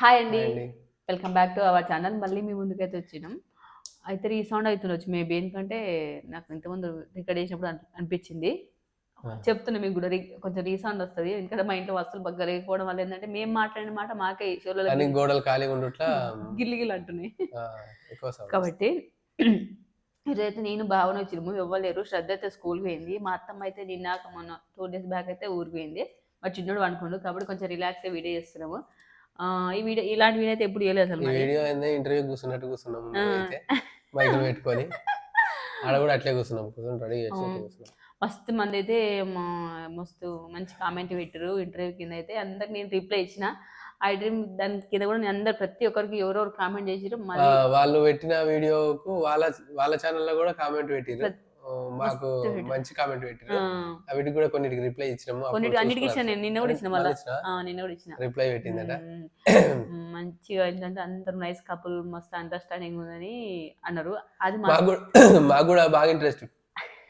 Hi అండి. Welcome back to our channel మళ్ళీ మీ ముందుకైతే వచ్చినాం. అయితే రీసౌండ్ అవుతుండొచ్చు మేబీ ఎందుకంటే నాకు ఇంతకుముందు రికార్డ్ చేసినప్పుడు అన్- అనిపించింది. ఆ. చెప్తున్నా మీకు కూడా కొంచెం రీసౌండ్ వస్తుంది. ఎందుకంటే మా ఇంట్లో వస్తువులు బాగా లేకపోవడం వల్ల ఏంటంటే మేము మాట్లాడిన మాట మాకే షోలో గోడలు ఖాళీగా ఉండుట్లా గిల్లి గిల్లి అంటున్నాయి. కాబట్టి ఈరోజైతే నేను భావన వచ్చినాము. ఇవ్వలేరు శ్రద్ధ అయితే స్కూల్కి పోయింది. మా అత్తమ్మ అయితే నిన్నాక మొన్న టూ డేస్ బ్యాక్ అయితే ఊరికి పోయింది. మా చిన్నోడు అనుకోండు కాబట్టి కొంచెం రిలాక్స్ వీడియో చేస్తున్నాము. ఈ వీడియో ఇలాంటి వీడియో అయితే ఎప్పుడు చేయలేదు అసలు. వీడియో ఇంటర్వ్యూ కూర్చున్నట్టు కూర్చున్నాం ఆ. అయితే. మైకులు పెట్టుకొని. ఆడ కూడా అట్లే కూర్చున్నాం. కూర్చొని రెడీ చేసి మస్తు మంది అయితే మా- మస్తు మంచి కామెంట్ పెట్టారు ఇంటర్వ్యూ కింద అయితే. అందరికి నేను రిప్లై ఇచ్చిన. ఐ డ్రీమ్ దాని కింద కూడా నేను అందరు ప్రతి ఒక్కరికి ఎవరెవరు కామెంట్ చేసిరు ఆ, వాళ్ళు పెట్టిన వీడియోకు వాళ్ళ వాళ్ళ ఛానల్లో కూడా కామెంట్ పెట్టిరు ఆ, మాకు. మంచి కామెంట్ పెట్టిరు ఆ, వీటికి కూడా కొన్నిటికి రిప్లై ఇచ్చినాము. కొన్నిటికి అన్నిటికి. ఇచ్చిన నేను నిన్న కూడా ఇచ్చిన మళ్ళీ? నిన్న కూడా ఇచ్చిన. రిప్లై పెట్టిందట. మంచిగా ఏంటంటే అందరు నైస్ కపుల్ మస్తు అండర్స్టాండింగ్ ఉందని అన్నారు. అది మా మాకు కూడా మాకు కూడా బాగా ఇంట్రెస్ట్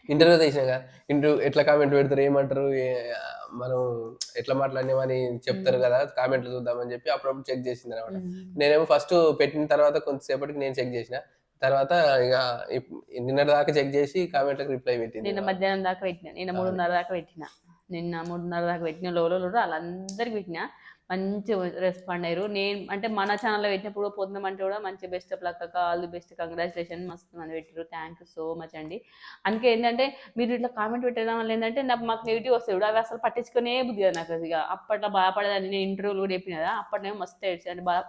ఇంటర్వ్యూ తీసినాం కదా. ఇంటర్వ్యూ ఎట్లా కామెంట్ పెడతారు ఏమంటారు మనం ఎట్లా మాట్లాడినామని చెప్తారు కదా కామెంట్లు చూద్దామని చెప్పి అప్పుడప్పుడు చెక్ చేసింది అనమాట. నేనేమో ఫస్ట్ పెట్టిన తర్వాత కొంతసేపటికి నేను చెక్ చేసిన. తర్వాత ఇక నిన్నటి దాకా చెక్ చేసి కామెంట్లకు రిప్లై పెట్టింది నిన్న మధ్యాహ్నం దాకా పెట్టిన నిన్న మూడున్నర దాకా పెట్టిన. నిన్న మూడున్నర దాకా పెట్టిన లోలో వాళ్ళందరికి పెట్టిన. మంచి రెస్పాండ్ అయ్యారు. నేను అంటే మన ఛానల్లో పెట్టినప్పుడు పొందమంటే అంటే కూడా మంచి best of luck all the best congratulation మస్తు మంది పెట్టారు థ్యాంక్ యూ సో మచ్ అండి. అందుకే ఏంటంటే మీరు ఇట్లా కామెంట్ పెట్టడం వల్ల ఏంటంటే నాకు మాకు నెగిటివ్ వస్తాయి అవి అసలు పట్టించుకునే బుద్ధి కదా నాకు ఇక. అప్పట్లో బాధపడేదాన్ని. నేను ఇంటర్వ్యూలు కూడా చెప్పిన కదా అప్పట్లో మస్తు ఏడ్చాను బాధ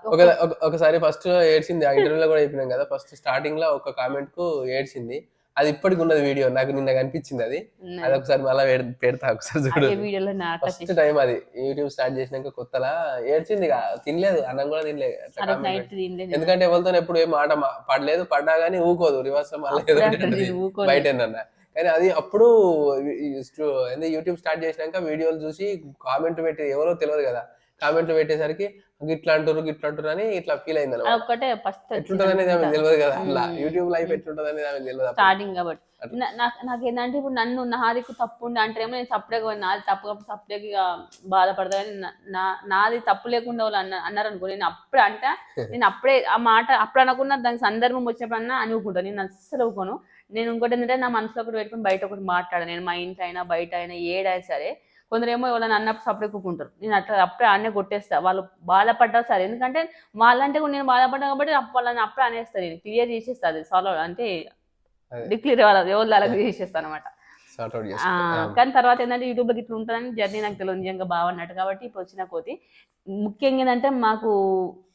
ఒకసారి ఫస్ట్ ఏడ్చింది. ఆ ఇంటర్వ్యూలో కూడా చెప్పినాం కదా ఫస్ట్ స్టార్టింగ్లో ఒక కామెంట్కు ఏడ్చింది. అది ఇప్పటికి ఉన్నది వీడియో నాకు నిన్న కనిపించింది అది అది ఒకసారి మళ్ళీ పెడతా ఒకసారి చూడు ఫస్ట్ టైం అది యూట్యూబ్ స్టార్ట్ చేసినాక కొత్తలా ఏడ్చింది తినలేదు అన్నం కూడా తినలేదు ఎందుకంటే ఎవరితో ఎప్పుడు ఏ మాట మా- పడలేదు పడ్డా గానీ ఊకోదు రివర్స్ మళ్ళీ. బయట కానీ అది అప్పుడు యూట్యూబ్ స్టార్ట్ చేసినాక వీడియోలు చూసి కామెంట్ పెట్టి ఎవరో తెలియదు కదా కామెంట్లు పెట్టేసరికి గిట్లా అంటారు గిట్లా అంటారు అని ఇట్లా ఫీల్ అయింది ఒక్కటే ఫస్ట్ ఎట్లుంటది అనేది ఆమెకు తెలియదు కదా మ్మ్. యూట్యూబ్ లైఫ్ ఎట్లుంటది అనేది ఆమెకు తెలియదు. స్టార్టింగ్ కాబట్టి. నాకు ఏంటంటే ఇప్పుడు నన్ను నాదికు తప్పు ఉంది అంటేమో నేను తప్పుడే నాది తప్పు కాబట్టి తప్పులేక ఇక బాధపడతా కానీ నా- నాది తప్పు లేకుండా వాళ్ళు అన్న అన్నారు అనుకో నేను అప్పుడే అంటే నేను అప్పుడే ఆ మాట అప్పుడు అనకుండా దానికి సందర్భం వచ్చినప్పుడు అన్నా అనుకుంటాను నేను అస్సలు ఊకోను నేను ఇంకోటి ఏంటంటే నా మనసులో ఒకటి పెట్టుకుని బయట ఒకటి మాట్లాడాను. నేను మా ఇంట్లో అయినా బయట అయినా ఏడైనా సరే కొందరేమో ఎవరైనా అన్నప్పుడు సపడే కూకుంటారు నేను అట్లా అప్పుడే అన్నే కొట్టేస్తా. వాళ్ళు బాధపడ్డా సరే. ఎందుకంటే వాళ్ళంటే కూడా నేను బాధపడ్డా కాబట్టి అప్పు- వాళ్ళని అప్పుడే అనేస్తాను నేను. క్లియర్ చేసేస్తా అది. సాల్వ్ అంటే అదే. డిక్లేర్ వాళ్ళ ఎవరు అలాగే చేసేస్తాను అనమాట కానీ తర్వాత ఏంటంటే యూట్యూబ్లో ఇట్లా ఉంటుందని జర్నీ నాకు తెలియదు. నిజంగా బాగున్నట్టు కాబట్టి ఇప్పుడు వచ్చిన కోతి. ముఖ్యంగా ఏంటంటే మాకు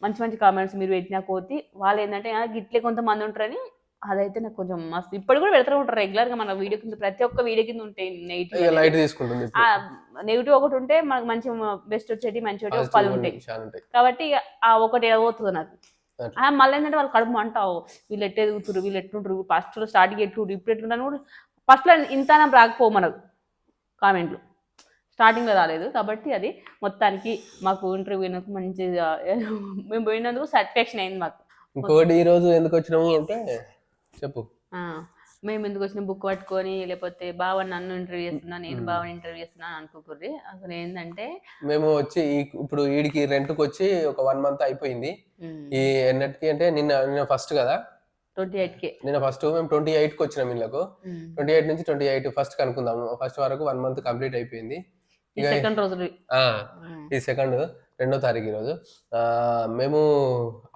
మంచి మంచి కామెంట్స్ మీరు పెట్టిన కోతి. వాళ్ళు ఏంటంటే "ఆ, గిట్లే కొంతమంది ఉంటారని అదైతే నాకు కొంచెం మస్తు. ఇప్పుడు కూడా పెడతారు ఉంటారు రెగ్యులర్గా మన వీడియో కింద ప్రతి ఒక్క వీడియో కింద ఉంటాయి నెగిటివ్ లైట్ తీసుకుంటుంది. నెగిటివ్ ఒకటి ఉంటే మనకు మంచి బెస్ట్ వచ్చేటి మంచి వచ్చేటి ఒక Positive పది ఉంటాయి. కాబట్టి ఆ ఒకటి పోతుంది నాకు. మళ్ళీ ఏంటంటే వాళ్ళు కడుపు అంటావు వీళ్ళు ఎట్టే ఎదుగుతారు వీళ్ళు ఎట్లుంటారు ఫస్ట్లో స్టార్టింగ్ ఎట్లు ఇప్పుడు ఎట్లుంటారు కూడా ఫస్ట్లో ఇంత రాకపో మనకు కామెంట్లు స్టార్టింగ్లో రాలేదు కాబట్టి అది మొత్తానికి మాకు ఇంటర్వ్యూ మంచిగా మేము పోయినందుకు సాటిస్ఫాక్షన్ అయింది మాకు. ఇంకోటి ఈ రోజు ఎందుకు వచ్చినాము అంటే చెప్పు. మేము ఎందుకు వచ్చిన బుక్ పట్టుకొని లేకపోతే బావ నన్ను ఇంటర్వ్యూ చేస్తున్నా నేను. బావని ఇంటర్వ్యూ చేస్తున్నా అని అనుకోకూడదు. అసలు ఏంటంటే మేము వచ్చి ఈ- ఇప్పుడు వీడికి రెంట్కి వచ్చి ఒక వన్ మంత్ అయిపోయింది. ఈ ఎన్నటికి అంటే నిన్న నిన్న ఫస్ట్ కదా? ట్వంటీ ఎయిట్ కే నిన్న ఫస్ట్ మేము ట్వంటీ కి వచ్చినాం ఇళ్ళకు. ట్వంటీ ఎయిట్ నుంచి ట్వంటీ ఎయిట్ ఫస్ట్ కనుక్కుందాము. ఫస్ట్ వరకు వన్ మంత్ కంప్లీట్ అయిపోయింది. ఈ సెకండ్ రోజు ఈ సెకండ్ రెండో తారీఖు ఈరోజు ఆ, మేము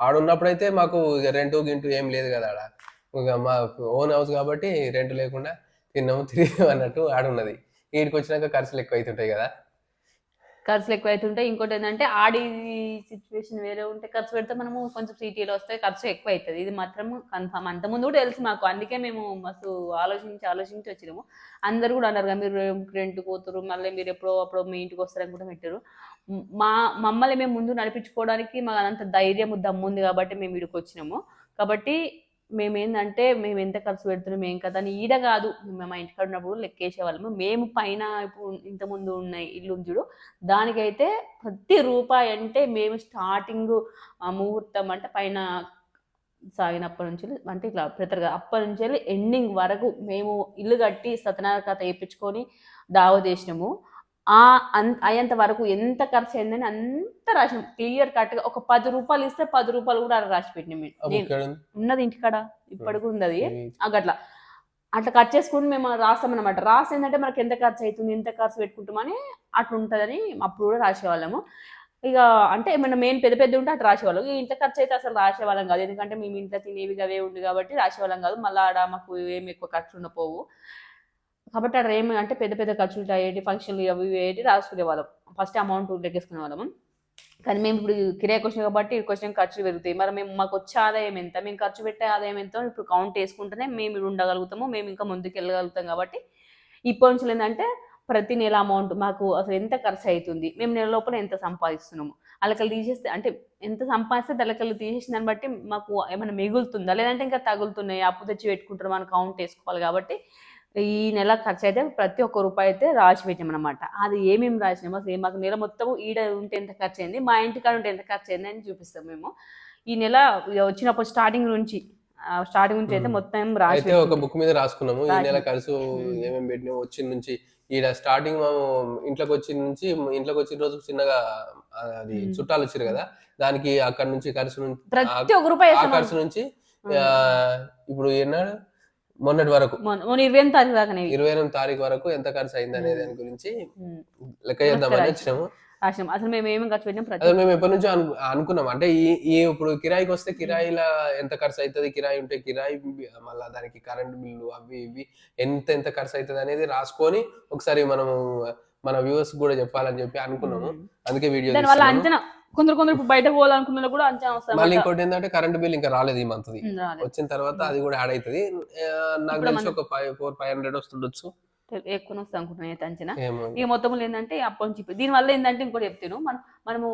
ఆడున్నప్పుడైతే మాకు రెంట్ గింటు ఏం లేదు కదా ఆడ. మా ఓన్ హౌస్ కాబట్టి రెంట్ లేకుండా తిన్నాము తిరిగి అన్నట్టు ఆడున్నది. వీడికి వచ్చినాక ఖర్చులు ఎక్కువ అవుతుంటాయి కదా. ఖర్చులు ఎక్కువ అవుతుంటాయి. ఇంకోటి ఏంటంటే ఆడి సిచ్యువేషన్ వేరే ఉంటే ఖర్చు పెడితే మనము కొంచెం సిటీలో వస్తే ఖర్చు ఎక్కువ అవుతుంది. ఇది మాత్రం కన్ఫామ్ అంతకుముందు కూడా తెలుసు మాకు. అందుకే మేము మస్తు ఆలోచించి ఆలోచించి వచ్చినాము. అందరు కూడా అన్నారు మీరు రెంట్ పోతారు మళ్ళీ మీరు ఎప్పుడో అప్పుడో మీ ఇంటికి వస్తారని కూడా పెట్టారు మా మమ్మల్ని మేము ముందు నడిపించుకోవడానికి మాకు అంత ధైర్యం దమ్ము ఉంది కాబట్టి మేము ఇక్కడికి వచ్చినాము. కాబట్టి మేము ఏంటంటే మేము ఎంత ఖర్చు పెడుతున్నాం ఏం కదా అని ఈడ కాదు. మేము మా ఇంటికాడ ఉన్నప్పుడు లెక్కేసే వాళ్ళము మేము పైన ఇప్పుడు ఇంతకుముందు ఉన్న ఇల్లు చూడు దానికైతే ప్రతి రూపాయి అంటే మేము స్టార్టింగ్ ముహూర్తం అంటే పైన సాగినప్పటి నుంచి అంటే ఇట్లా ప్రతి అప్పటి నుంచి వెళ్ళి ఎండింగ్ వరకు మేము ఇల్లు కట్టి సత్యనారాయణ కథ వేయించుకొని దావ చేసినాము. ఆ అన్- అయ్యేంత వరకు ఎంత ఖర్చు అయిందని అంత రాసినాం. క్లియర్ కట్గా ఒక పది రూపాయలు ఇస్తే పది రూపాయలు కూడా అలా రాసి పెట్టినాం? ఉన్నది ఇంటికాడ ఇప్పటికి ఉంది అది ఇది అట్లా అట్లా ఖర్చు చేసుకుని మేము రాస్తాం అనమాట రాసి ఏంటంటే మనకి ఎంత ఖర్చు అవుతుంది ఎంత ఖర్చు పెట్టుకుంటామని అట్లా ఉంటుందని అప్పుడు కూడా రాసేవాళ్ళము. ఇక అంటే ఏమైనా మెయిన్ పెద్ద పెద్ద ఉంటే అట్లా రాసేవాళ్ళం. ఈ ఇంట్లో ఖర్చు అయితే అసలు రాసేవాళ్ళం కాదు. ఎందుకంటే మేము ఇంట్లో తినేవి అవే ఉంది కాబట్టి రాసేవాళ్ళం కాదు. మళ్ళీ ఆడ మాకు ఏమి ఎక్కువ ఖర్చు ఉండపోవు కాబట్టి అక్కడ ఏమి అంటే పెద్ద పెద్ద ఖర్చులు అయ్యేటి ఫంక్షన్లు అవి ఇవి రాసుకునే వాళ్ళం. ఫస్ట్ అమౌంట్ లెక్కేసుకునే వాళ్ళము కానీ మేము ఇప్పుడు కిరాయి క్వశ్చన్ కాబట్టి క్వశ్చన్ ఖర్చులు పెరుగుతాయి. మరి మేము మాకు వచ్చే ఆదాయం ఎంత? మేము ఖర్చు పెట్టే ఆదాయం ఎంత? ఇప్పుడు కౌంట్ వేసుకుంటేనే మేము ఇక్కడ ఉండగలుగుతాము. మేము ఇంకా ముందుకు వెళ్ళగలుగుతాం కాబట్టి ఇప్పటి నుంచి ఏంటంటే ప్రతి నెల అమౌంట్ మాకు అసలు ఎంత ఖర్చు అవుతుంది మేము నెల లోపల ఎంత సంపాదిస్తున్నాము? అలకలు తీసేస్తే అంటే ఎంత సంపాదిస్తే అలకలు తీసేసిన దాన్ని బట్టి మాకు ఏమైనా మిగులుతుందా? లేదంటే ఇంకా తగులుతున్నాయి? అప్పు తెచ్చి పెట్టుకుంటారు. మనం కౌంట్ వేసుకోవాలి కాబట్టి ఈ నెల ఖర్చు అయితే ప్రతి ఒక్క రూపాయి అయితే రాసి పెట్టామన్నమాట అది ఏమేమి రాసినామో మాకు నెల మొత్తం ఈడ ఉంటే ఎంత ఖర్చు అయింది మా ఇంటికాడ ఉంటే ఎంత ఖర్చు అయింది అని చూపిస్తాం మేము ఈ నెల వచ్చినప్పుడు స్టార్టింగ్ నుంచి స్టార్టింగ్ నుంచి అయితే. మొత్తం రాసి ఒక. బుక్ మీద రాసుకున్నాము ఈ నెల ఖర్చు మ్మ్. ఏమేమి పెట్టినాము వచ్చిన నుంచి ఈడ స్టార్టింగ్ మేము ఇంట్లోకి వచ్చిన నుంచి ఇంట్లోకి వచ్చిన రోజు చిన్నగా అది. చుట్టాలు వచ్చారు కదా దానికి అక్కడ నుంచి ఖర్చు నుంచి ప్రతి ఒక్క రూపాయి ఖర్చు నుంచి ఇప్పుడు ఎన్నాడు మొన్నటి వరకు. ఇరవై ఎనిమిది తారీఖు దాకా ఇరవై ఎనిమిది తారీఖు వరకు ఎంత ఖర్చు అయింది అనే దాని గురించి లెక్క చేద్దామని వచ్చినాము. అసలు మేము ఏమేమి ఖర్చు పెట్టినాం మేము ఎప్పటి నుంచో అనుకున్నాం. అంటే ఈ ఈ ఇప్పుడు కిరాయికి వస్తే కిరాయిల ఎంత ఖర్చు అవుతుంది కిరాయి ఉంటే కిరాయి మళ్ళా దానికి కరెంట్ బిల్లు అవి ఇవి ఎంత ఎంత ఖర్చు అవుతుంది అనేది రాసుకొని ఒకసారి మనము మన వ్యూవర్స్ కూడా చెప్పాలని చెప్పి అనుకున్నాము. అందుకే వీడియో అంచనా కొందరు కొందరు ఇప్పుడు బయట పోవాలనుకున్న కూడా అంచనా వస్తారు మళ్ళీ. ఇంకోటి ఏంటంటే కరెంట్ బిల్ ఇంకా రాలేదు ఈ మంత్. వచ్చిన తర్వాత అది కూడా యాడ్ అవుతుంది నాకు తెలిసి ఒక ఫైవ్ ఫోర్ ఫైవ్ హండ్రెడ్ వస్తుండొచ్చు. ఎక్కువ వస్తుంది అనుకుంటున్నాను అయితే అంచనా. ఏమో ఇక మొత్తం ఏంటంటే అప్పటి నుంచి ఇప్పుడు దీని వల్ల ఏంటంటే ఇంకోటి చెప్తాను మనం మనము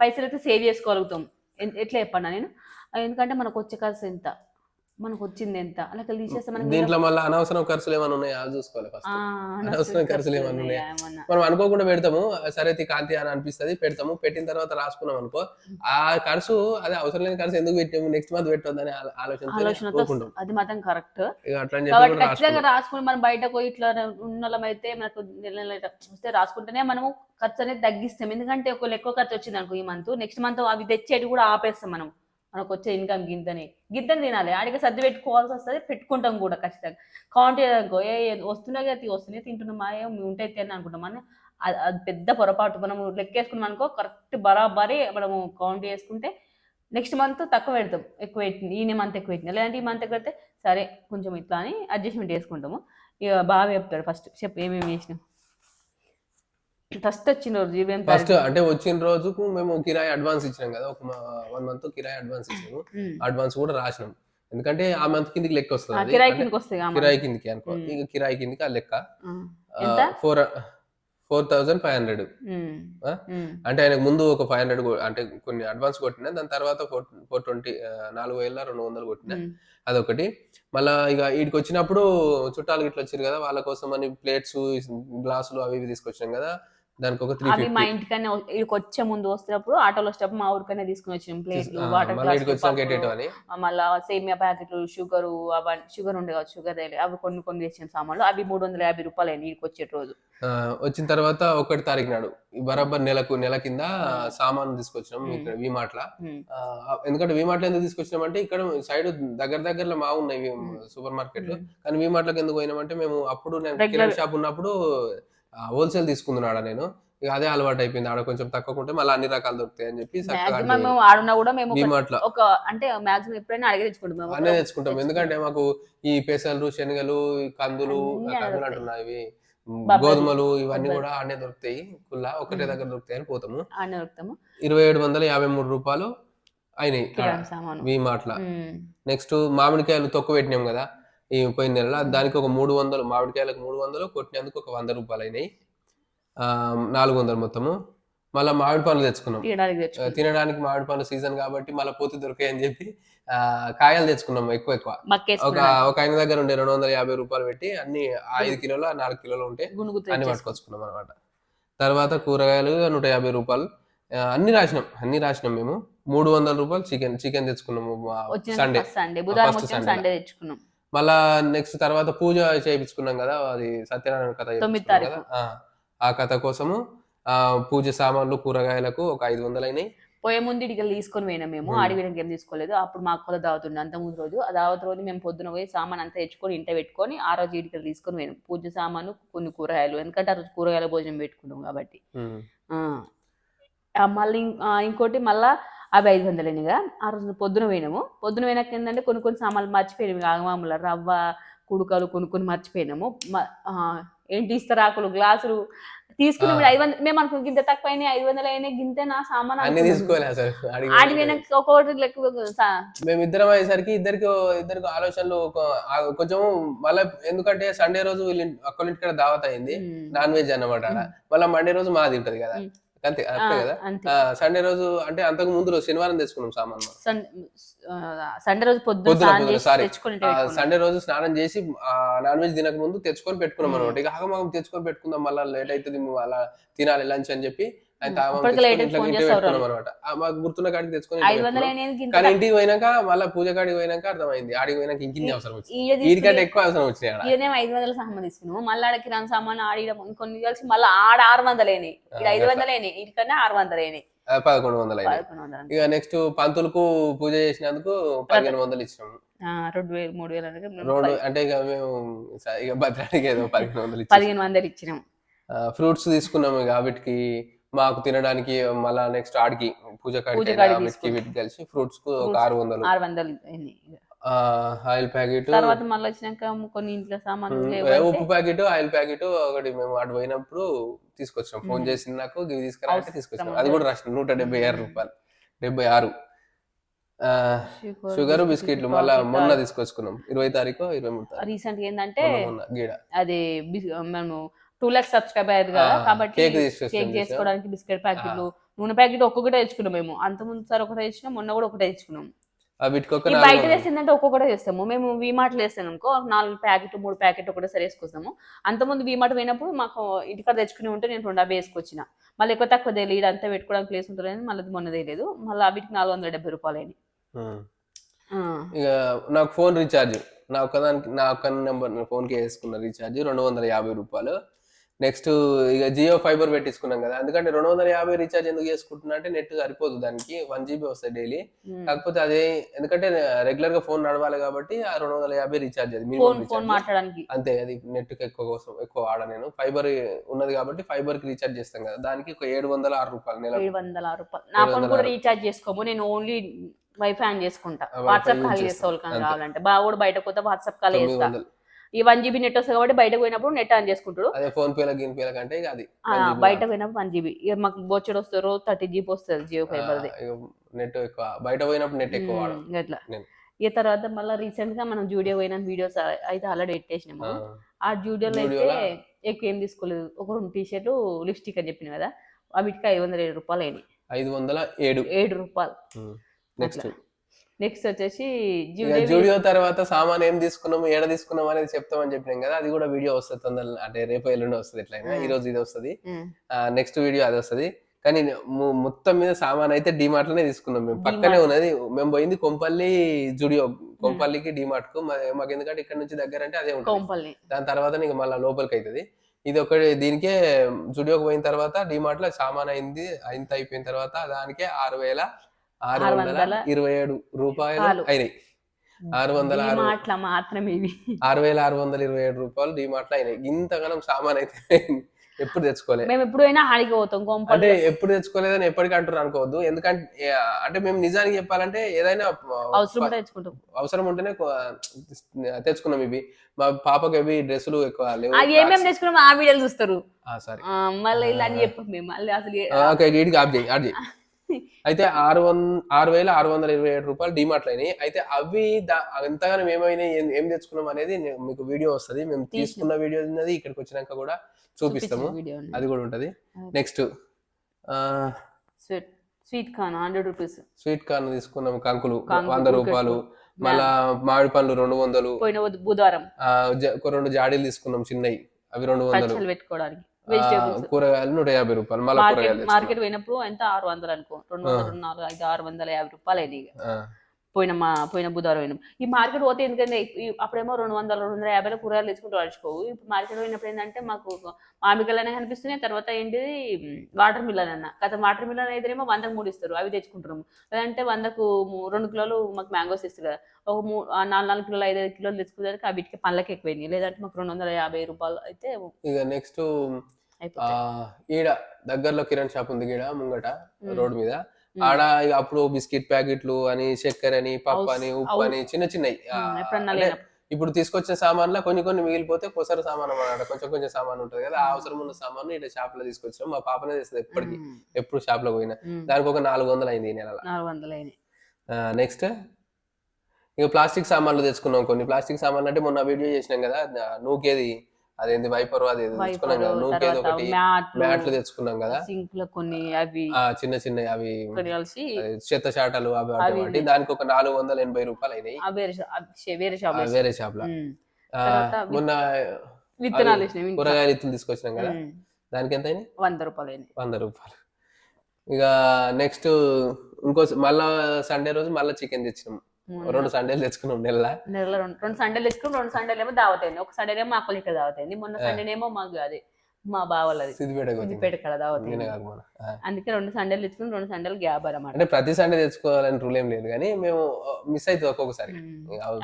పైసలు అయితే సేవ్ చేసుకోగలుగుతాం ఎట్లా చెప్పన్నా నేను? ఎందుకంటే మనకు వచ్చే ఖర్చు ఎంత? మనకు వచ్చింది ఎంత అలా తీసేస్తే మనకి దీంట్లో మళ్ళీ అనవసరం ఖర్చులు ఏమైనా ఉన్నాయా? చూసుకోవాలి ఫస్ట్ అనవసరం ఖర్చులు ఏమన్నా ఉన్నాయా? మనం అనుకోకుండా పెడతాము. సరే కాంతి అని అనిపిస్తుంది. పెడతాము. పెట్టిన తర్వాత రాసుకున్నాం అనుకో ఆ ఖర్చు అదే అవసరం లేని ఖర్చు ఎందుకు పెట్టాము? నెక్స్ట్ మంత్ పెట్టొద్దని ఆలో- ఆలోచన అది మాత్రం కరెక్ట్ ఖచ్చితంగా. రాసుకుని మనం బయటకు ఇట్లా ఉన్నలం అయితే మనకు వస్తే రాసుకుంటేనే మనము ఖర్చు అనేది తగ్గిస్తాం. ఎందుకంటే ఒక ఎక్కువ ఖర్చు వచ్చింది అనుకో ఈ మంత్ నెక్స్ట్ మంత్ అవి తెచ్చేటి కూడా ఆపేస్తాం మనం. మనకు వచ్చే ఇన్కమ్ గింతని. గింతని తినాలి. ఆడికి సర్ది పెట్టుకోవాల్సి వస్తుంది పెట్టుకుంటాం కూడా ఖచ్చితంగా. కౌంట్ అనుకో ఏ వస్తున్నాయి కదా వస్తున్నాయి తింటున్నామా ఏ ఉంటే తిని అనుకుంటాం. అని అది అది పెద్ద పొరపాటు. మనము లెక్కేసుకున్నాం అనుకో కరెక్ట్ బరాబరి మనము కౌంట్ చేసుకుంటే నెక్స్ట్ మంత్ తక్కువ పెడతాం. ఎక్కువ పెట్టింది ఈ మంత్ ఎక్కువ పెట్టింది. లేదంటే ఈ మంత్ ఎక్కువ పెడితే సరే కొంచెం ఇట్లా అని అడ్జస్ట్మెంట్ చేసుకుంటాము. ఇక బాగా చెప్తాడు ఫస్ట్. చెప్పు ఏమేమి చేసినాం ఫస్ట్ వచ్చిన రోజు ఇరవై ఫస్ట్. అంటే వచ్చిన రోజుకు మేము కిరాయి అడ్వాన్స్ ఇచ్చినాం కదా ఒక వన్ మంత్ కిరాయి అడ్వాన్స్ ఇచ్చినాము ఉమ్. అడ్వాన్స్ కూడా రాసినాం ఎందుకంటే ఆ మంత్ కిందికి లెక్క వస్తుంది కిరాయి కిందకి వస్తాయి ఆ కిరాయి కిందికి అనుకో. ఇక కిరాయి కిందికి ఆ లెక్క? Four four thousand five hundred. అంటే ఆయనకు ముందు ఒక ఫైవ్ హండ్రెడ్ అంటే కొన్ని అడ్వాన్స్ కొట్టిన దాని తర్వాత ఫోర్ ఫోర్ ట్వంటీ నాలుగు వేల రెండు వందలు కొట్టిన. అదొకటి మళ్ళా ఇక వీడికి వచ్చినప్పుడు చుట్టాలు ఇట్లా వచ్చారు కదా వాళ్ళ కోసం అని ప్లేట్స్ గ్లాసులు అవి ఇవి తీసుకొచ్చినాం కదా దానికి ఒక త్రీ అవి మా ఇంటికనే ఇక్కడికి వచ్చే ముందు వస్తున్నప్పుడు ఆటోలో వచ్చేటప్పుడు మా ఊరికనే తీసుకుని వచ్చినాం ప్లేట్లు వాటర్ మళ్ళీ సేమియా ప్యాకెట్లు షుగర్ అవన్నీ షుగర్ ఉండే కదా షుగర్ అవి కొన్ని కొన్ని తెచ్చిన సామాన్లు అవి మూడు వందల యాభై రూపాయలు అయింది ఇక్కడికి వచ్చే రోజు. వచ్చిన తర్వాత ఒకటి తారీఖు నాడు బరాబర్ నెలకు నెల కింద సామాన్ తీసుకొచ్చినాం. ఇక్కడ విమాట్ల. ఎందుకంటే విమాట్లు ఎందుకు తీసుకొచ్చినాం అంటే ఇక్కడ సైడ్ దగ్గర దగ్గరలో మా ఉన్నాయి సూపర్ మార్కెట్లు. కానీ విమాట్లకు ఎందుకు పోయినామంటే మేము అప్పుడు నేను కిరాణా షాప్ ఉన్నప్పుడు హోల్సేల్ తీసుకుంటున్నాడు నేను? ఇక అదే అలవాటు అయిపోయింది. ఆడ కొంచెం తక్కువ ఉంటే మళ్ళీ అన్ని రకాలు దొరుకుతాయి అని చెప్పి మాక్సిమం మేము ఆడున్నా కూడా మేము ఒక- విమాట్ల ఒక అంటే మాక్సిమం ఎప్పుడైనా అడిగి తెచ్చుకుంటాం. అన్నీ తెచ్చుకుంటాం. ఎందుకంటే మాకు ఈ పెసలు శనగలు కందులు అన్నీ కందులు దొరుకుతాయి. అంటున్నాయి ఇవి. గోధుమలు ఇవన్నీ. కూడా ఆడనే దొరుకుతాయి. కుల్లా ఒకటే. దగ్గర దొరుకుతాయి అని పోతాము దొరుకుతాము. ఇరవై ఏడు వందల యాభై మూడు రూపాయలు అయినాయి. మాటల. నెక్స్ట్ మామిడికాయలు తొక్కు పెట్టినాం కదా. ఈ పోయిన నెల దానికి ఒక మూడు వందలు మామిడికాయలకు మూడు వందలు కొట్టినందుకు ఒక వంద రూపాయలు అయినాయి. నాలుగు వందలు మొత్తము. మళ్ళీ మామిడి పండ్లు తెచ్చుకున్నాం. తినడానికి మామిడి పండ్లు సీజన్ కాబట్టి మళ్ళీ పోతు దొరికాయి అని చెప్పి కాయలు తెచ్చుకున్నాం ఎక్కువ ఎక్కువ. ఒక ఒక ఆయన దగ్గర ఉండే రెండు వందల యాభై రూపాయలు పెట్టి అన్ని ఐదు కిలోలు నాలుగు కిలోలు ఉంటే అన్ని. పట్టుకొచ్చుకున్నాం అనమాట తర్వాత కూరగాయలు నూట యాభై రూపాయలు. అన్ని రాసినాం అన్ని రాసినాం మేము. మూడు వందల రూపాయలు చికెన్ చికెన్ తెచ్చుకున్నాము సండే. సండే తెచ్చుకున్నాం. మళ్ళా నెక్స్ట్ తర్వాత పూజ చేయించుకున్నాం కదా అది సత్యనారాయణ కథ చేయించుకున్నాం. కదా, ఆ, ఆ కథ కోసము ఆ పూజ సామాన్లు కూరగాయలకు ఒక ఐదు వందలు అయినాయి పోయే ముందు ఇడికి తీసుకొని పోయినాం మేము. ఆడి ఏం తీసుకోలేదు అప్పుడు మాకు కూడా దావత్ ఉండే అంత ముందు రోజు ఆ దావత్ రోజు మేము పొద్దున పోయి సామాన్ అంతా తెచ్చుకొని ఇంట పెట్టుకొని ఆ రోజు ఇడికి తీసుకొని పోయినాం పూజ సామాను కొన్ని కూరగాయలు ఎందుకంటే ఆ రోజు కూరగాయల భోజనం పెట్టుకున్నాం కాబట్టి ఉమ్. ఆ. ఆ మళ్ళీ ఇం- ఆ ఇంకోటి మళ్ళా అవి ఐదు వందలేనిగా ఆ రోజు పొద్దున పోయినాము పొద్దున పోయినాక ఏంటంటే కొన్ని కొన్ని సామాన్లు మర్చిపోయినాము ఆగమాముల రవ్వ కుడుకలు కొన్ని మర్చిపోయినాము ఏంటి ఇస్తరాకులు గ్లాసులు తీసుకుని. ఐదు వందలు మేము అనుకున్నాం గింత తక్కువ ఐదు వందలు అయినాయి గింతే నా సామాన్ అన్ని. తీసుకోలే అసలు ఒక్కొక్కటి లెక్క మేము ఇద్దరం అయ్యేసరికి ఇద్దరికి ఇద్దరికి ఆలోచనలు కొంచెం మళ్ళీ ఎందుకంటే సండే రోజు వీళ్ళ అక్కల ఇంటికాడ దావత్ అయింది. నాన్ వెజ్ అన్నమాట. మళ్ళీ మండే రోజు మాది ఉంటది కదా. అంతే కదా? సండే రోజు అంటే అంతకు ముందు రోజు శనివారం తెచ్చుకున్నాం సామాన్ సండే రోజు పొద్దున పొద్దున, స్నానం పొద్దున, చేసి sorry. తెచ్చుకొని ఆ, సండే రోజు స్నానం చేసి ఆ నాన్ వెజ్ తినక ముందు తెచ్చుకొని పెట్టుకున్నాం. అనమాట ఇక ఆగమాగం తెచ్చుకొని పెట్టుకుందాం మళ్ళీ లేట్ అవుతుంది అలా తినాలి లంచ్ అని చెప్పి అనమాట మాకు గుర్తున్న కాడికి తెచ్చుకొని కానీ ఇంటికి పోయినాక మళ్ళీ పూజ కాడికి పోయినాక అర్థమైంది. ఆడికి పోయినాక ఇంకింది అవసరం వచ్చింది వీడికంటే ఎక్కువ అవసరం వచ్చినాయి ఆడ. ఈయనేమో ఐదు వందల సామాన్ తీసుకున్నాము మళ్ళీ ఆడ కిరాణా సామాన్ ఆడిడ ఇంకొన్ని కలిసి మళ్ళీ ఆడ ఆరు వందలేని ఇక్కడ ఐదు. వందలేని ఇటుకన్నా ఆరు వందలేని పదకొండు వందలు అయినాయి. ఇక నెక్స్ట్ పంతులకు పూజ చేసినందుకు పదిహేను వందలు ఇచ్చినాము రెండు వేలు మూడు వేలు పది- అంటే ఇక మేము ఇక భద్రానికి ఏదో పదిహేను వందలు పదిహేను వందలు ఇచ్చినాం. ఫ్రూట్స్ తీసుకున్నాము ఇక వీటికి మాకు తినడానికి మళ్ళా నెక్స్ట్ ఆడికి పూజ కాడికి కలిసి ఫ్రూట్స్కు ఒక. ఆరు వందలు. ఆరు వందలు. Oil packet. తర్వాత మళ్ళీ వచ్చినాక కొన్ని ఇంట్లో సామాన్లు ఉప్పు ప్యాకెట్ ఆయిల్ ప్యాకెట్ ఒకటి మేము అటు పోయినప్పుడు తీసుకొచ్చాం ఫోన్. చేసి నాకు ఇవి తీసుకురా అంటే అవసరం తీసుకొచ్చాం. అది కూడా రాసిన నూట డెబ్బై ఆరు రూపాయలు. డెబ్బై ఆరు. షుగర్ బిస్కెట్లు మళ్ళా మొన్న తీసుకొచ్చుకున్నాం. ఇరవై తారీఖు ఇరవై మూడు రీసెంట్ ఏంటంటే అది మేము టూ లాక్స్ సబ్స్క్రైబ్ అయ్యారు కదా కాబట్టి కేక్? చేసుకోవడానికి బిస్కెట్ ప్యాకెట్లు నూనె ప్యాకెట్ ఒక్కొక్కటే తెచ్చుకున్నాం మేము. అంత ముందు సార్ ఒకటే తెచ్చినాం మొన్న కూడా ఒకటే తెచ్చుకున్నాం. బయట. తెచ్చిందంటే ఒక్కొక్కటే చేస్తాము మేము వీమార్ట్లు వేస్తాం అనుకో నాలుగు ప్యాకెట్ మూడు ప్యాకెట్ ఒకటే సరి వేసుకొస్తాము. అంతకుముందు వీమార్ట్ పోయినప్పుడు మాకు ఇంటికాడ తెచ్చుకుని ఉంటే నేను రెండు అవి వేసుకొచ్చిన. మళ్ళీ ఎక్కువ తక్కువ తెలియదు అంతా పెట్టుకోవడానికి ప్లేస్ ఉంటుందని మళ్ళీ మొన్న తెలియదు. మళ్ళీ వీటికి నాలుగు వందల డెబ్బై రూపాయలు అయినాయి. ఉమ్. ఆ, ఇక నాకు ఫోన్ రీఛార్జ్ నా ఒక్కదానికి నా ఒక్క నెంబర్ ఫోన్కి వేసుకున్న రీఛార్జ్ రెండు వందల యాభై రూపాయలు. నెక్స్ట్ ఇక జియో ఫైబర్ పెట్టించుకున్నాం కదా. ఎందుకంటే రెండు వందల యాభై రీఛార్జ్ ఎందుకు చేసుకుంటున్నా అంటే నెట్ సరిపోదు దానికి. వన్ జీబీ వస్తాయి డైలీ. కాకపోతే అదే ఎందుకంటే రెగ్యులర్గా ఫోన్ నడవాలి కాబట్టి ఆ రెండు వందల యాభై రీఛార్జ్ అది మాట్లాడడానికి. అంతే అది నెట్ ఎక్కువ కోసం ఎక్కువ వాడ నేను. ఫైబర్ ఉన్నది కాబట్టి ఫైబర్కి రీఛార్జ్ చేస్తాం కదా. దానికి ఒక ఏడు వందల ఆరు రూపాయలు నెల ఏడు వందల ఆరు రూపాయలు. నా ఫోన్ కూడా రీఛార్జ్ చేసుకోము. నేను ఓన్లీ వైఫై ఆన్ చేసుకుంటా. వాట్సాప్ కాల్ అంతే. కావాలంటే. బాగా కూడా బయట పోతే వాట్సాప్ కాల్ చేస్తా. ఈ వన్ జీబీ నెట్ వస్తుంది కాబట్టి బయటకు పోయినప్పుడు నెట్ ఆన్ చేసుకుంటాడు. అదే ఫోన్ పేల గిన్ పేల కంటే ఇక అది ఆ, 1 GB బయట పోయినప్పుడు వన్ జీబీ. ఇక మాకు బొచ్చడు వస్తుంది రోజు థర్టీ జీబీ వస్తుంది జియో ఫైబర్ నెట్ ఎక్కువ బయట పోయినప్పుడు నెట్ ఎక్కువ అట్లా. ఇక తర్వాత మళ్ళీ రీసెంట్గా మనం జూడియో పోయిన వీడియోస్ అయితే ఆల్రెడీ పెట్టేసినాము ఆ, ఆ జూడియోలో అయితే? ఎక్కువ ఏం తీసుకోలేదు. ఒక రెండు టీ షర్ట్ లిప్స్టిక్ అని చెప్పిన కదా వీటికి ఐదు వందల ఏడు రూపాయలు అయినాయి. ఐదు వందల ఏడు. ఏడు రూపాయలు. నెక్స్ట్. నెక్స్ట్ వచ్చేసి జూడియో తర్వాత సామాన్ ఏం తీసుకున్నాము ఏడ తీసుకున్నాం అనేది చెప్తామని చెప్పినాం కదా అది కూడా వీడియో వస్తుంది తొందర అంటే రేపు ఎల్లుండి వస్తుంది ఎట్లయినా. ఈ రోజు ఇది వస్తుంది. నెక్స్ట్ వీడియో అది వస్తుంది. కానీ మొత్తం మీద సామాన్ అయితే డిమార్ట్లోనే తీసుకున్నాం మేము. పక్కనే. ఉన్నది మేము పోయింది కొంపల్లి జూడియో కొంపల్లికి డిమార్ట్కు మాకు ఎందుకంటే ఇక్కడ నుంచి దగ్గర అంటే అదే ఉంటుంది. దాని తర్వాత నీకు మళ్ళీ లోపలికి అవుతుంది ఇది ఒకటి దీనికే జుడియోకి పోయిన తర్వాత డిమార్ట్లో సామాన్ అయింది ఇంత అయిపోయిన తర్వాత దానికే ఆరు వేల ఆరు వందల ఇరవై ఏడు రూపాయలు. అయినాయి. ఆరు వందల ఆరు మాత్రమే ఇవి ఆరు వేల ఆరు వందల ఇరవై ఏడు రూపాయలు డిమార్ట్లో అయినాయి. ఇంతగానం సామాన్ అయితే ఎప్పుడు తెచ్చుకోలేదు మేము ఎప్పుడైనా ఆడికి పోతాం అంటే ఎప్పుడు తెచ్చుకోలేదని ఎప్పటికీ అంటారు అనుకోవద్దు. ఎందుకంటే అంటే మేము నిజానికి చెప్పాలంటే ఏదైనా అవసరం తెచ్చుకుంటాం. అవసరం ఉంటేనే తెచ్చుకున్నాం ఇవి. మా పాపకి అవి డ్రెస్సులు ఎక్కువ లేవు. అవి ఏమేమి తెచ్చుకున్నాం ఆ వీడియోలు చూస్తారు. సారీ. మళ్ళీ ఇలా అని చెప్పాం మేము. మళ్ళీ అసలు వీడికి ఆప్ చేయి ఆప్ చేయి. అయితే ఆరు వంద ఆరు వేల ఆరు వందల ఇరవై ఏడు రూపాయలు డిమార్ట్ అయినాయి. అయితే అవి దా- ఎంతగానో ఏమైనాయి ఏం- తెచ్చుకున్నాం అనేది మీకు వీడియో వస్తుంది. మేము తీసుకున్న. వీడియో ఉన్నది ఇక్కడికి వచ్చినాక కూడా చూపిస్తాము. అది కూడా ఉంటది. Next sweet sweet corn hundred rupees sweet corn తీసుకున్నాం కంకులు వంద రూపాయలు. మళ్ళా మామిడి పండ్లు రెండు వందలు. బుధవారం. రెండు జాడీలు తీసుకున్నాం చిన్నవి. అవి రెండు వందలు. పెట్టుకోవడానికి. కూరగాయలు నూట యాభై రూపాయలు మళ్ళీ మార్కెట్ కూరగాయలు మార్కెట్ పోయినప్పుడు ఎంత ఆరు వందలు అనుకో రెండు వందలు నాలుగు ఐదు ఆరు వందల యాభై రూపాయలు అయినాయి ఇక. తెచ్చుకున్నాం. పోయిన మా పోయిన బుధవారం పోయినాం. ఈ మార్కెట్ పోతే ఎందుకంటే అప్పుడేమో రెండు వందల రెండు వందల యాభైలో కూరగాయలు తెచ్చుకుంటూ నడిచిపోవు ఇప్పుడు మార్కెట్ పోయినప్పుడు ఏంటంటే మాకు మామిడికాయలు కనిపిస్తున్నాయి తర్వాత ఏంటిది? వాటర్ మిల్లన్ అన్న. గత వాటర్ మిల్లన్ అయితేనేమో వందకు మూడు ఇస్తారు అవి తెచ్చుకుంటున్నాము లేదంటే వందకు రెండు కిలోలు మాకు మ్యాంగోస్ ఇస్తారు కదా. ఒక మూ నాలుగు నాలుగు కిలోలు ఐదు ఐదు కిలోలు తెచ్చుకునేదానికి ఆ వీటికి పళ్ళకి ఎక్కువైనాయి. లేదంటే మాకు రెండు వందల యాభై రూపాయలు అయితే ఇక నెక్స్ట్ ఈడ దగ్గరలో కిరణ్ షాప్ ఉంది గీడ ముంగట. రోడ్ మీద. ఆడ అప్పుడు బిస్కెట్ ప్యాకెట్లు అని చక్కెర అని పప్పు అని ఉప్పు. అని చిన్న చిన్నవి. ఇప్పుడు తీసుకొచ్చిన సామాన్లో కొన్ని కొన్ని మిగిలిపోతే కొసర సామాన్ అన్నమాట. కొంచెం కొంచెం సామాన్ ఉంటుంది కదా ఆ అవసరం ఉన్న సామాన్ ఇట్లా షాప్లో తీసుకొచ్చాం మా పాపనే తెస్తుంది ఎప్పటికి. ఎప్పుడు షాప్లో పోయినా. దానికి ఒక నాలుగు వందలు అయింది ఈ నెల నెక్స్ట్ ఇక ప్లాస్టిక్ సామాన్లు తెచ్చుకున్నాం కొన్ని. ప్లాస్టిక్ సామాన్లు అంటే మొన్న వీడియో చేసినాం కదా నూకేది. అదేంది వైపర్ అది తెచ్చుకున్నాం కదా నూకేది ఒకటి మ్యాట్లు తెచ్చుకున్నాం కదా. సింక్లో కొన్ని అవి ఆ చిన్న చిన్న అవి కలిసి చెత్త చాటలు అవి. దానికి ఒక నాలుగు వందల ఎనభై రూపాయలు అయినాయి వేరే షాప్ వేరే షాప్లో మొన్న విత్తనాలు. కూరగాయలు ఇత్తులు తీసుకొచ్చినాం కదా. దానికి ఎంత అయినాయి? వంద రూపాయలు అయినాయి వంద రూపాయలు. ఇక నెక్స్ట్ ఇంకో మళ్ళా సండే రోజు మళ్ళీ చికెన్ తెచ్చినాం. రెండు సండేలు తెచ్చుకున్నాం నెల. నెలలో రెండు సండేలు తెచ్చుకుని రెండు సండేలు ఏమో దావత్ అయింది ఒక సండే ఏమో అక్కలు ఇక్కడ దావత్ అయింది మొన్న సండే ఏమో మాకు అది మా బావలది. సిద్దిపేట. అందుకే రెండు సండేలు తెచ్చుకుని రెండు సండేలు గ్యాప్ అనమాట అంటే ప్రతి సండే తెచ్చుకోవాలని రూల్ ఏం లేదు కానీ మేము మిస్ అవుతుంది ఒక్కొక్కసారి.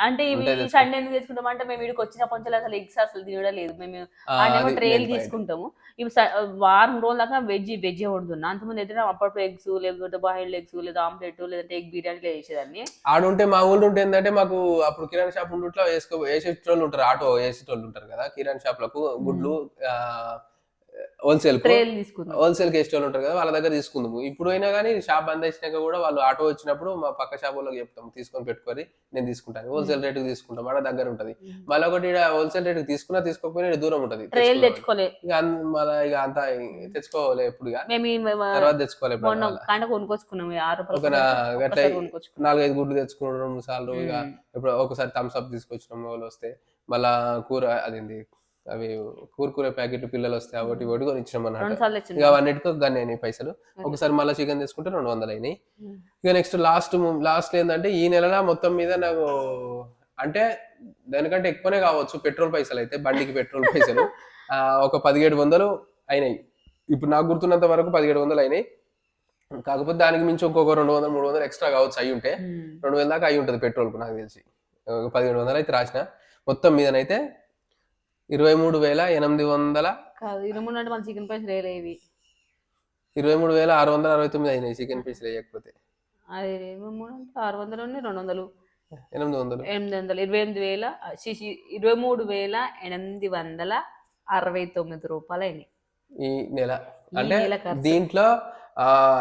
అంటే ఇవి. సండే ఎందుకు తెచ్చుకుంటాం అంటే మేము ఇక్కడికి వచ్చిన పొంచలు అసలు ఎగ్స్ అసలు తినడం లేదు మేము ట్రేలు. తీసుకుంటాము. ఇవి వారం రోజుల దాకా వెజ్ వెజ్ వండుతున్నా. అంతమంది అయితే అప్పుడప్పుడు ఎగ్స్ లేకపోతే బాయిల్డ్ ఎగ్స్ లేదా ఆమ్లెట్ లేదంటే ఎగ్ బిర్యానీ చేసేదాన్ని. ఆడుంటే మా ఊళ్ళో ఉంటే ఏంటంటే మాకు అప్పుడు కిరాణా షాప్ ఉండుట్లో వేసుకో వేసేటోళ్ళు ఉంటారు. ఆటో వేసేటోళ్ళు ఉంటారు కదా కిరాణా షాప్లకు గుడ్లు హోల్సేల్ హోల్సేల్కి వేసేటోళ్ళు ఉంటారు కదా వాళ్ళ దగ్గర తీసుకుందాము. ఇప్పుడు అయినా కానీ షాప్ బంద్ చేసినాక కూడా వాళ్ళు ఆటో వచ్చినప్పుడు మా పక్క షాప్ వాళ్ళకి చెప్తాం తీసుకొని పెట్టుకొని నేను తీసుకుంటాను. హోల్సేల్ రేట్ తీసుకుంటాం ఆడ దగ్గర ఉంటది. మళ్ళీ ఒకటి హోల్సేల్ రేట్ తీసుకున్నా తీసుకోకపోయినా దూరం ఉంటది. మళ్ళీ ఇక అంతా తెచ్చుకోవాలి ఎప్పుడు తర్వాత తెచ్చుకోవాలి. నాలుగైదు గుడ్లు మూడు సార్లు ఇక. ఇప్పుడు ఒకసారి థమ్స్ అప్ తీసుకొచ్చినాం వాళ్ళు వస్తే. మళ్ళా కూర అదేంటి అవి కూరకూర ప్యాకెట్లు పిల్లలు వస్తే ఒకటి ఒకటి కొని ఇచ్చినాం ఇక అవన్నిటికీ గన్ అయినాయి పైసలు. ఒకసారి మళ్ళీ చికెన్ తీసుకుంటే రెండు వందలు అయినాయి ఇక నెక్స్ట్ లాస్ట్ లాస్ట్ ఏంటంటే ఈ నెలలో మొత్తం మీద నాకు అంటే దానికంటే ఎక్కువనే కావచ్చు పెట్రోల్ పైసలు అయితే బండికి పెట్రోల్ పైసలు. ఆ, ఒక పదిహేడు వందలు అయినాయి. ఇప్పుడు నాకు గుర్తున్నంత వరకు పదిహేడు వందలు అయినాయి. కాకపోతే దానికి మించి ఇంకొక రెండు వందలు మూడు వందలు ఎక్స్ట్రా కావచ్చు అయి ఉంటే రెండు వేల దాకా అయి ఉంటుంది పెట్రోల్కు నాకు తెలిసి. పదిహేడు వందలు అయితే రాసిన. మొత్తం మీదనైతే ఇరవై మూడు వేల ఎనిమిది వందల కాదు ఇరవై మూడు అంటే మన చికెన్ పైసలు వేరేవి ఇరవై మూడు వేల ఆరు వందల అరవై తొమ్మిది అయినాయి చికెన్ పీసులు వేయకపోతే అది ఇరవై మూడు అంటే ఆరు వందలు ఉన్నాయి, రెండు వందలు. ఎనిమిది వందలు. ఎనిమిది వందలు. ఇరవై ఎనిమిది వేల శిశి ఇరవై మూడు వేల ఎనిమిది వందల అరవై తొమ్మిది రూపాయలు అయినాయి ఈ నెల అంటే. దీంట్లో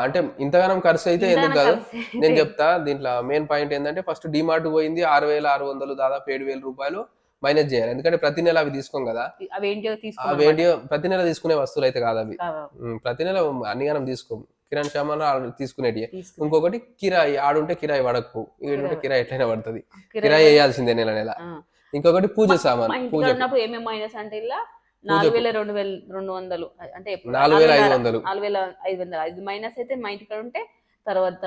అంటే ఇంతగానం ఖర్చు అయితే ఎందుకు కాదు. నేను చెప్తా దీంట్లో మెయిన్ పాయింట్ ఏంటంటే ఫస్ట్ డిమార్ట్ పోయింది ఆరు వేల ఆరు వందలు దాదాపు ఏడు వేల రూపాయలు. మైనస్ చేయాలి. ఎందుకంటే ప్రతి నెల అవి తీసుకోం కదా. అవి ఏంటో అవి తీసుకున్నాం ఏంటి ప్రతి నెల తీసుకునే వస్తువులు అయితే కాదు అవి. ప్రతి నెల అన్ని గానం తీసుకోం. కిరాణ్ సామాన్లు తీసుకునేటి ఇంకొకటి కిరాయి ఆడుంటే కిరాయి పడకు. ఈడుంటే కిరాయి. ఎట్లయినా పడుతుంది. కిరాయి వేయాల్సిందే నెల నెల. ఇంకొకటి పూజ సామాన్ పూజ. ఏమేమి మైనస్ అంటే ఇలా నాలుగు వేల రెండు వేల రెండు వందలు. అంటే? నాలుగు వేల ఐదు వందలు. నాలుగు వేల ఐదు వందలు. ఐదు మైనస్ అయితే మా ఇంటికాడ ఉంటే తర్వాత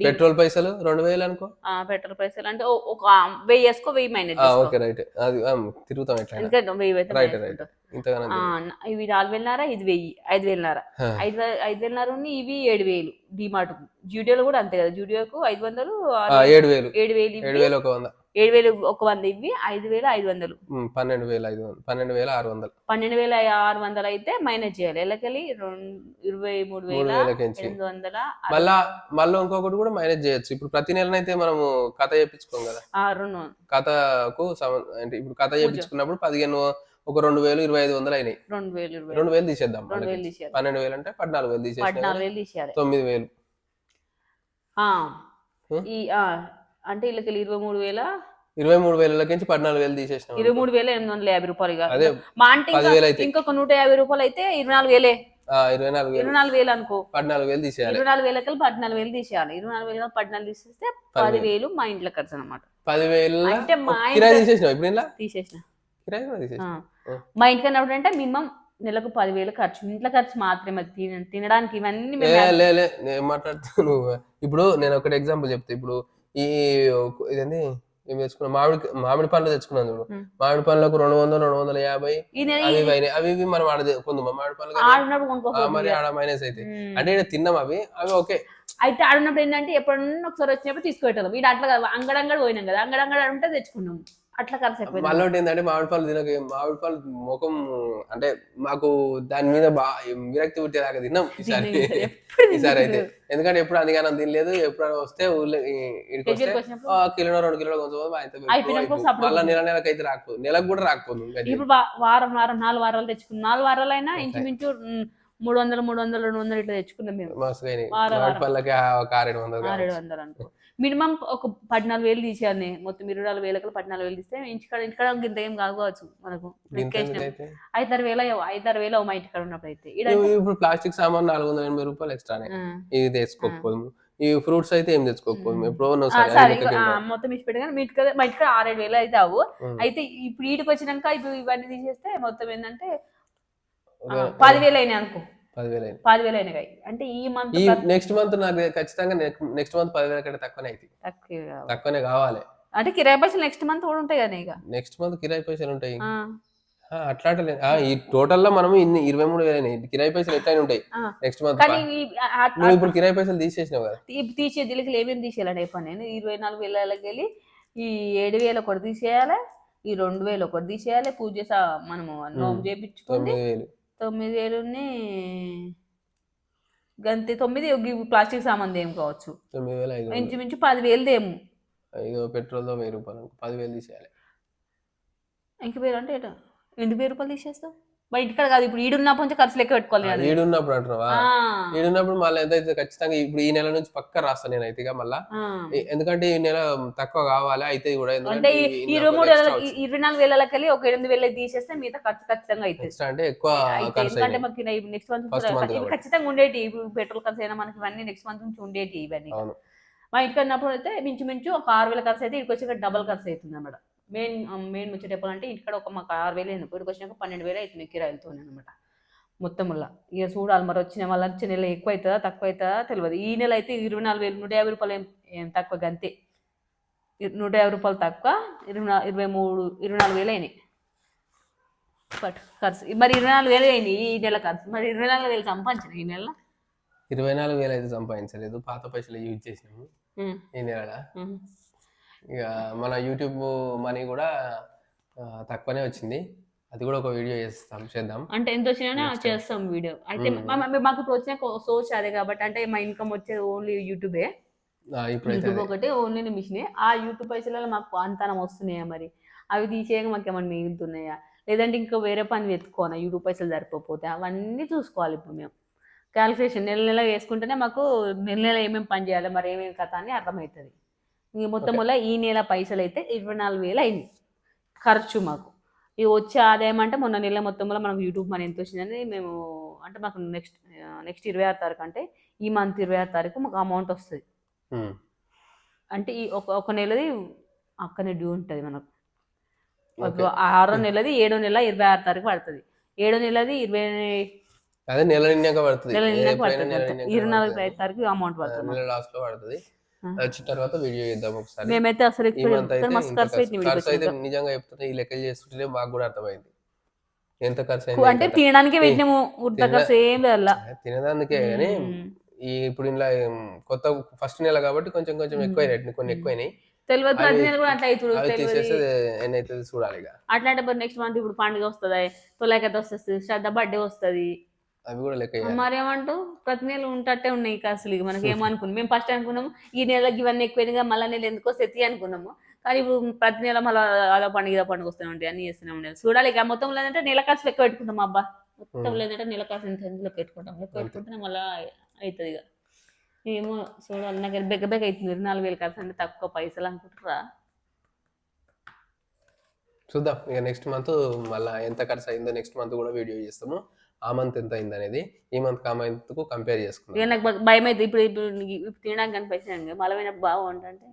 పెట్రోల్ పైసలు రెండు వేలు అనుకో. ఆ, పెట్రోల్ పైసలు అంటే ఒక వెయ్యి వేసుకో వెయ్యి మైనస్ ఓకే రైట్. అది తిరుగుతాం ఎందుకంటే వెయ్యి రైట్ రైట్. ఇవి నాలుగు వేలన్నర ఇది వెయ్యి ఐదు వేలన్నర. ఐదు ఐదు వేలన్నర ఇవి ఏడు వేలు డిమార్ట్ జూడియోలో కూడా అంతే కదా జూడియోకు ఐదు వందలు ఏడు వేలు. ఏడు వేలు ఏడు వేలు ఒక వంద. ఏడు వేలు ఒక వంద ఇవి ఐదు వేలు ఐదు వందలు. పన్నెండు వేల ఐదు వందలు. పన్నెండు వేల ఆరు వందలు. పన్నెండు వేల ఆరు వందలు అయితే మైనస్ చేయాలి. ఎల్లకెళ్ళి రెండు ఇరవై మూడు వేల ఎనిమిది వందల మళ్ళా మళ్ళీ ఇంకొకటి కూడా మేనేజ్ చేయొచ్చు. ఇప్పుడు ప్రతి నెలనైతే మనము కథ చేయించుకోం కదా. కథకు అంటే ఇప్పుడు కథ చేయించుకున్నప్పుడు పదిహేను ఒక రెండు వేలు ఇరవై ఐదు వందలు అయినాయి. రెండు వేలు రెండు వేలు తీసేద్దాం పన్నెండు వేలు అంటే పద్నాలుగు వేలు తీసేయాలి. తొమ్మిది వేలు? ఈ అంటే వీళ్ళకి ఇరవై మూడు వేల? ఇరవై మూడు వేలకించి పద్నాలుగు వేలు తీసేసినాం ఇరవై మూడు వేల ఎనిమిది వందల యాభై రూపాయలు ఇక. అదే మా అంటే ఇంకా- పదివేలు అయితే. ఇంకొక నూట యాభై రూపాయలు అయితే ఇరవై నాలుగు వేలే. ఆ, ఇరవై నాలుగు వేలు. ఇరవై నాలుగు వేలు అనుకో. పద్నాలుగు వేలు తీసేయాలి. ఇరవై నాలుగు వేలకి పద్నాలుగు వేలు తీసేయాలి. ఇరవై నాలుగు వేలు పద్నాలుగు తీసేస్తే పదివేలు. మా ఇంట్లో ఖర్చు అనమాట పదివేలు అంటే మా కిరాయి ఇంట్లో తీసేసినావు ఇప్పుడు ఇలా తీసేసిన. కిరాయి కూడా ఆ. తీసేసిన మా ఇంటికి అన్నప్పుడు అంటే మినిమం నెలకు పదివేలు ఖర్చు. ఇంట్లో ఖర్చు మాత్రమే తిన తినడానికి ఇవన్నీ మేము లే లే నేను ఇప్పుడు నేను ఒకటి ఎగ్జాంపుల్ చెప్తా. ఇప్పుడు ఈ ఇదేంటి ఏం తెచ్చుకున్నాం మామిడి మామిడి పండ్లు తెచ్చుకున్నాం చూడు. మామిడి పండ్లకు రెండు వందలు రెండు వందల యాభై. అవి అయినాయి. అవి ఇవి మనం ఆడ కొందాం మామిడి పండ్లు మరి. ఆడ మైనస్ అయితే. అంటే ఈడ తిన్నాం అవి. అవి ఓకే. అయితే ఆడినప్పుడు ఏంటంటే ఎప్పుడన్నా ఒకసారి వచ్చినప్పుడు తీసుకుపెట్టాలి వీడు అట్లా కాదు. అంగడంగడ పోయినాం కదా. అంగడంగడ ఉంటే తెచ్చుకున్నాం. అట్లా అయిపోయింది మళ్ళీ ఏంటంటే మామిడి పళ్ళు తినక మామిడి పళ్ళు ముఖం అంటే మాకు దాని మీద బాగా విరక్తి పుట్టేదాకా తిన్నాం ఈసారి. ఈసారి. అయితే. ఎందుకంటే ఎప్పుడు అందుకని తినలేదు ఎప్పుడు వస్తే ఊళ్ళో ఇక్కడికి వస్తే కిలో రెండు కిలో కొంచెం మళ్ళీ నెల నెలకి అయితే రాకపోదు నెలకు కూడా రాకపోదు ఇప్పుడు వారం వారం నాలుగు వారాలు తెచ్చుకున్నాం. నాలుగు వారాలు అయినా ఇంచుమించు మూడు వందలు మూడు వందలు రెండు వందలు ఇట్లా తెచ్చుకున్నాం మేము. వారం. పళ్ళకి ఒక ఆరేడు వందలు ఆరేడు. వందలు అనుకో. మినిమం ఒక పద్నాలుగు వేలు తీసేయాలి మొత్తం ఇరవై నాలుగు వేలకు పద్నాలుగు వేలు తీస్తే ఇంటికాడ ఇంటికాడ ఇంత ఏం కావచ్చు మనకు? ఐదారు వేల ఐదారు వేలు మా ఇంటికాడ ఉన్నప్పుడు అయితే ఇప్పుడు ప్లాస్టిక్ సామాన్ నాలుగు వందల ఎనభై రూపాయలు ఎక్స్ట్రానే. ఆ. ఇది తెచ్చుకోకపోదు ఈ ఫ్రూట్స్ అయితే ఏం తెచ్చుకోకపోదు ఎప్పుడో. మొత్తం ఇచ్చి పెట్టగానే మీ ఇంటికాడ మా ఇంటికాడ ఆరేడు వేలు అయితే అవు. అయితే ఇప్పుడు ఈడికి వచ్చినాక ఇప్పుడు ఇవన్నీ తీసేస్తే మొత్తం ఏంటంటే పదివేలు అయినాయి అనుకో. పదివేలు అయినాయి అంటే ఈ మంత్ ఈ నెక్స్ట్ మంత్ నాకు ఖచ్చితంగా నెక్స్ట్ మంత్ పదివేల కంటే తక్కువనే కావాలి. తక్కువనే కావాలి. అంటే కిరాయి పైసలు నెక్స్ట్ మంత్ కూడా ఉంటాయి కదా ఇక నెక్స్ట్ మంత్ కిరాయి పైసలు ఉంటాయి. అట్లా ఈ టోటల్లో మనం ఇన్ని ఇరవై మూడు వేలు కిరాయి పైసలు ఎట్లయినా ఉంటాయి. నెక్స్ట్ మంత్ నువ్వు ఇప్పుడు కిరాయి పైసలు తీసేసినావు కదా. తీసే దిలకి ఏమేమి తీసేయాలని అయిపోయి నేను ఇరవై నాలుగు వేలకి వెళ్ళి ఈ ఏడు వేలు ఒకటి తీసేయాలి ఈ రెండు వేలు ఒకటి తీసేయాలి పూజ మనము నోము చేపించుకుంది తొమ్మిది వేలు తొమ్మిది వేలుని గంతే తొమ్మిది ప్లాస్టిక్ సామాన్ ఏం కావచ్చు తొమ్మిది వేలు ఐదు. ఇంచుమించు పదివేలు ఏమో ఐదు పెట్రోల్తో వెయ్యి రూపాయలు. పదివేలు తీసేయాలి ఇంక వేరు అంటే ఎటు? ఎన్ని వేలు రూపాయలు తీసేస్తావు బయట ఇంటికాడ కాదు ఇప్పుడు ఈడున్న కొంచెం ఖర్చు లెక్క పెట్టుకోవాలి నేను. ఈడున్నప్పుడు అంటున్నావా? ఈడున్నప్పుడు మళ్ళీ ఎంత అయితే ఖచ్చితంగా ఇప్పుడు ఈ నెల నుంచి పక్క రాస్తాను నేను అయితే మళ్ళా. ఎందుకంటే ఈ నెల తక్కువ కావాలి అయితే కూడా అంటే ఈ మూడు ఇరవై నాలుగు వేలకి వెళ్ళి ఒక ఎనిమిది వేలు తీసేస్తే మిగతా ఖర్చు ఖచ్చితంగా ఎక్స్ట్రా అంటే ఎక్కువ అయితే ఎందుకంటే మాకు నెక్స్ట్ మంత్ ఇవి. ఖచ్చితంగా ఉండేటి ఇప్పుడు పెట్రోల్ ఖర్చు అయినా మనకి ఇవన్నీ నెక్స్ట్ మంత్ నుంచి ఉండేటి ఇవన్నీ. మా ఇంటికి అన్నప్పుడు అయితే మించు మించు ఒక ఆరు వేల ఖర్చు అయితే ఇక్కడికి వచ్చి డబల్ ఖర్చు అవుతుంది అన్నమాట. మెయిన్ మెయిన్ ముచ్చట చెప్పాలంటే ఇంటికాడ ఒక మాకు ఆరు వేలు అయింది. ఇక్కడికి వచ్చినాక పన్నెండు వేలు అవుతుంది కిరాయిలతో అనమాట మొత్తం వల్ల ఇక చూడాలి మరి వచ్చిన మళ్ళీ వచ్చే నెల ఎక్కువ అవుతుందా తక్కువ అవుతుందా తెలియదు. ఈ నెల అయితే ఇరవై నాలుగు వేలు నూట యాభై రూపాయలు ఏం తక్కువ గంతే నూట యాభై రూపాయలు తక్కువ ఇరవై నా- ఇరవై మూడు ఇరవై నాలుగు వేలు అయినాయి. బట్ ఖర్చు. మరి ఇరవై నాలుగు వేలు అయింది ఈ నెల ఖర్చు. మరి ఇరవై నాలుగు వేలు సంపాదించిన ఈ నెల? ఇరవై నాలుగు వేలు అయితే సంపాదించలేదు. పాత పైసలు యూజ్ చేసినాము. ఈ నెల ఇక మన యూట్యూబ్ మనీ కూడా తక్కువనే వచ్చింది. అది కూడా ఒక వీడియో చేస్తాం చేద్దాం. అంటే ఎంత వచ్చినా చేస్తాం వీడియో అయితే మా- మాకు ఇప్పుడు వచ్చిన సోర్స్ అదే కాబట్టి అంటే మా ఇన్కమ్ వచ్చేది ఓన్లీ యూట్యూబే యూట్యూబ్. ఒకటి ఓన్లీ మిషనే ఆ యూట్యూబ్ పైసలలో మాకు అంతనం వస్తున్నాయా మరి? అవి తీసేయక మాకు ఏమైనా మిగులుతున్నాయా? లేదంటే ఇంకా వేరే పని వెతుక్కోనా? యూట్యూబ్ పైసలు సరిపోతే అవన్నీ చూసుకోవాలి ఇప్పుడు మేము. క్యాలిక్యులేషన్ నెల నెల వేసుకుంటేనే మాకు నెల నెల ఏమేమి పని చేయాలి మరి ఏమేమి కథ అని అర్థమవుతుంది. ఇంక మొత్తం వల్ల ఈ నెల పైసలు అయితే ఇరవై నాలుగు వేలు అయింది. ఖర్చు మాకు. ఈ వచ్చే ఆదాయం అంటే మొన్న నెల మొత్తంలో మనకు యూట్యూబ్ మనీ ఎంత వచ్చిందని మేము అంటే మాకు నెక్స్ట్ నెక్స్ట్ ఇరవై ఆరు తారీఖు అంటే ఈ మంత్ ఇరవై ఆరు తారీఖు మాకు అమౌంట్ వస్తుంది. అంటే ఈ ఒక ఒక నెలది అక్కనే డ్యూ ఉంటుంది మనకు. ఆరో నెలది ఏడో నెల ఇరవై ఆరు తారీఖు పడుతుంది. ఏడో నెలది ఇరవై అదే నెల నిండాక పడుతుంది. ఇరవై నాలుగు. తారీఖు అమౌంట్ పడుతుంది. నెల లాస్ట్లో పడుతుంది. ఆ. వచ్చిన తర్వాత వీడియో చేద్దాం ఒకసారి. మేమైతే అసలు ఎక్కువ అయితే నిజంగా చెప్తున్నా ఈ లెక్కలు చేస్తుంటేనే మాకు కూడా అర్థమైంది. ఎంత ఖర్చు అయింది అంటే తినడానికి పెట్టినాము ఉడత తినడా- ఖర్చు ఏం లేదు అలా. తినదానికే కానీ ఈ ఇప్పుడు ఇలా కొత్త ఫస్ట్ నెల కాబట్టి కొంచెం కొంచెం ఎక్కువైనాయి కొన్ని ఎక్కువైనాయి. తెలియదు ప్రతి నెల కూడా అట్లా అవుతుంది చూడాలి ఇక. అట్లా అంటే నెక్స్ట్ మంత్ ఇప్పుడు పండుగ వస్తుంది? తొలకత వస్తుంది శ్రద్ధ బర్త్డే వస్తుంది. అవి కూడా లెక్క వేయాలి. మరేమంటూ ప్రతి నెల ఉంటట్టే ఉన్నాయి ఇక అసలు ఇక మనకి ఏమనుకున్నాం? మేము ఫస్ట్ అనుకున్నాము ఈ నెలకి ఇవన్నీ ఎక్కువైనగా మళ్ళీ నెల ఎందుకో సెతి అనుకున్నాము. కానీ ఇప్పుడు ప్రతి నెల మళ్ళీ అదో పండుగ ఇదో పండుగ వస్తూనే ఉంటాయి అన్ని చేస్తూనే ఉంటాయి చూడాలి ఇక మొత్తం లేదంటే నెల ఖర్చు లెక్క పెట్టుకుంటాం అబ్బా. మొత్తం. లేదంటే నెల ఖర్చు ఇంత ఇంత లెక్క పెట్టుకుంటాం? లెక్క పెట్టుకుంటే మళ్ళీ అవుతుంది ఇక. ఏమో చూడాలి. నాకు బెగ్గ బెగ్గ అవుతుంది. నాలుగు వేలు ఖర్చు అంటే తక్కువ పైసలు అనుకుంటారా చూద్దాం. ఇక నెక్స్ట్ మంత్ మళ్ళీ ఎంత ఖర్చు అయిందో నెక్స్ట్ మంత్ కూడా వీడియో చేస్తాము. ఆ మంత్ ఎంత అయింది అనేది ఈ మంత్ ఆ మంత్కు కంపేర్ చేసుకుందాం. నాకు భయం అయితే ఇప్పుడు ఇప్పుడు నీకు ఇప్పుడు తినడానికి కనిపించాను మళ్ళీ బాగుంటుంటే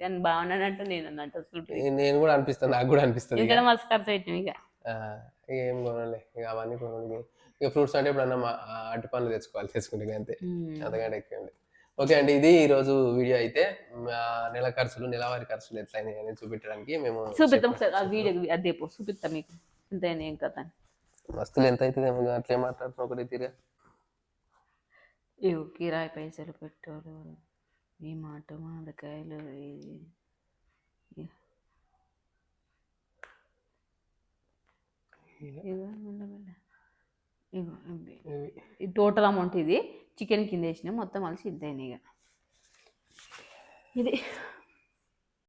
నేను బాగున్నానంటే నేను అన్నట్టు నేను కూడా అనిపిస్తుంది నాకు కూడా అనిపిస్తుంది ఇక. మస్తు ఖర్చు అవుతుంది ఇక. ఏం కొనాలి? ఇక అవన్నీ కొనాలి. ఇక ఫ్రూట్స్ అంటే ఇప్పుడు అన్న అరటి పండ్లు తెచ్చుకోవాలి తెచ్చుకుంటే అంతే. అంతకంటే ఎక్కువ. ఓకే అండి ఇది ఈ రోజు వీడియో అయితే నెల ఖర్చులు నెలవారీ ఖర్చులు ఎట్లా అయినాయి అనేది చూపించడానికి మేము ఒకసారి ఆ వీడియో అదే చూపిస్తా మీకు. అయినా ఏం అని. వస్తువులు ఎంత అవుతుంది ఏమో అట్లే మాట్లాడుతున్నా ఒకటి తీరే? ఇవి కిరాయి పైసలు పెట్రోలు ఈ మాట మామిడికాయలు ఇది టోటల్ అమౌంట్ ఇది. చికెన్ కింద వేసిన. మొత్తం కలిసి అయినాయి ఇక. ఇది.